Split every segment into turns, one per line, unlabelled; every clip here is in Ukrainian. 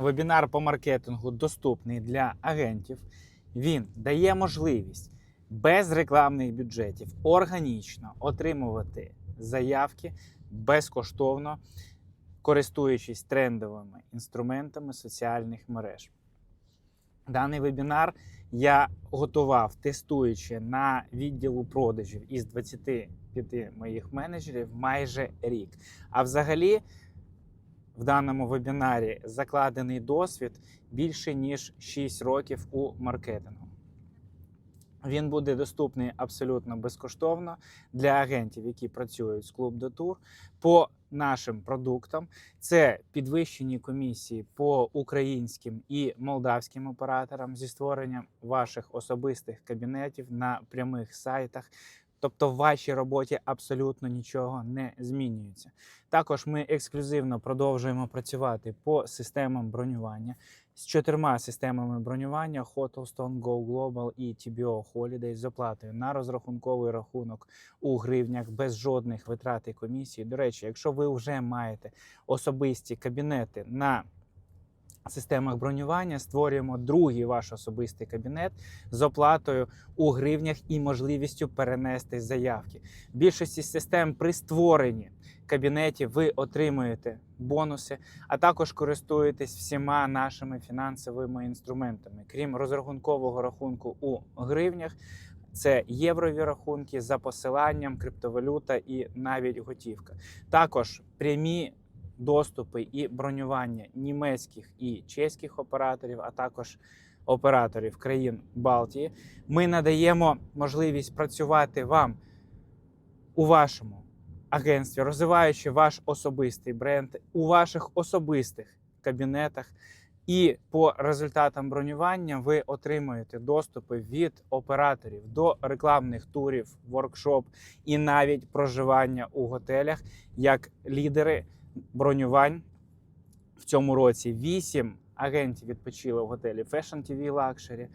Вебінар по маркетингу доступний для агентів. Він дає можливість без рекламних бюджетів органічно отримувати заявки безкоштовно, користуючись трендовими інструментами соціальних мереж. Даний вебінар я готував, тестуючи на відділу продажів із 25 моїх менеджерів майже рік. А взагалі, в даному вебінарі закладений досвід більше ніж 6 років у маркетингу. Він буде доступний абсолютно безкоштовно для агентів, які працюють з клуб Дотур по нашим продуктам. Це підвищені комісії по українським і молдавським операторам зі створенням ваших особистих кабінетів на прямих сайтах. Тобто в вашій роботі абсолютно нічого не змінюється. Також ми ексклюзивно продовжуємо працювати по системам бронювання з чотирма системами бронювання: Hotelstone, Go Global і TBO Holiday з оплатою на розрахунковий рахунок у гривнях без жодних витрат і комісій. До речі, якщо ви вже маєте особисті кабінети на системах бронювання, створюємо другий ваш особистий кабінет з оплатою у гривнях і можливістю перенести заявки. В більшості систем при створенні кабінетів ви отримуєте бонуси, а також користуєтесь всіма нашими фінансовими інструментами, крім розрахункового рахунку у гривнях. Це єврові рахунки за посиланням, криптовалюта і навіть готівка. Також прямі доступи і бронювання німецьких і чеських операторів, а також операторів країн Балтії. Ми надаємо можливість працювати вам у вашому агентстві, розвиваючи ваш особистий бренд у ваших особистих кабінетах. І по результатам бронювання ви отримуєте доступи від операторів до рекламних турів, воркшоп і навіть проживання у готелях як лідери бронювань в цьому році. Вісім агентів відпочили в готелі Fashion TV Luxury,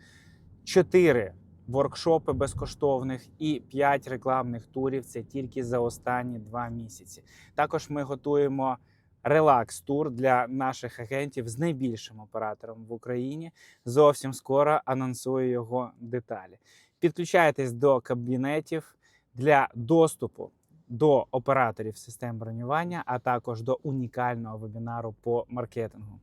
чотири воркшопи безкоштовних і 5 рекламних турів. Це тільки за останні два місяці. Також ми готуємо релакс-тур для наших агентів з найбільшим оператором в Україні. Зовсім скоро анонсую його деталі. Підключайтесь до кабінетів для доступу до операторів систем бронювання, а також до унікального вебінару по маркетингу.